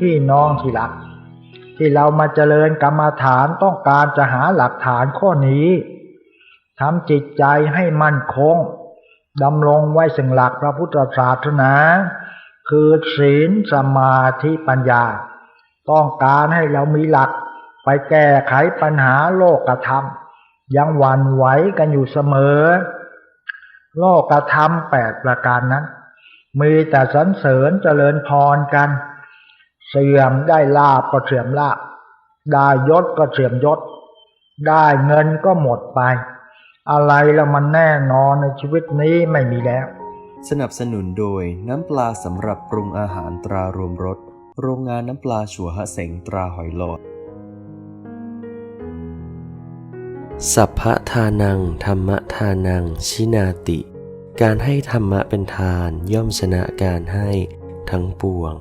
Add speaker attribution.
Speaker 1: พี่น้องที่รัก ที่เรามาเจริญกรรมฐานต้องการจะหาหลักฐานข้อนี้ทำจิตใจให้มั่นคงดำรงไว้สิ่งหลักพระพุทธศาสนา คือศีลสมาธิปัญญา ต้องการให้เรามีหลัก ไปแก้ไขปัญหาโลกธรรม ยังหวันไหวกันอยู่เสมอ โลกธรรมแปดประการนั้น มีแต่สรรเสริญเจริญพรกัน เสื่อมได้ลาบก็เสื่อมลาบได้ยศก็เสื่อมยศ ได้เงินก็หมดไป อะไรแล้วมันแน่นอนในชีวิตนี้ไม่มีแล้ว
Speaker 2: สนับสนุนโดยน้ำปลาสำหรับปรุงอาหารตรารวมรสโรงงานน้ำปลาชัวฮะเสงตราหอยหลอด สัพพะทานัง ธรรมทานัง ชินาติ การให้ธรรมะเป็นทานย่อมชนะการให้ทั้งปวง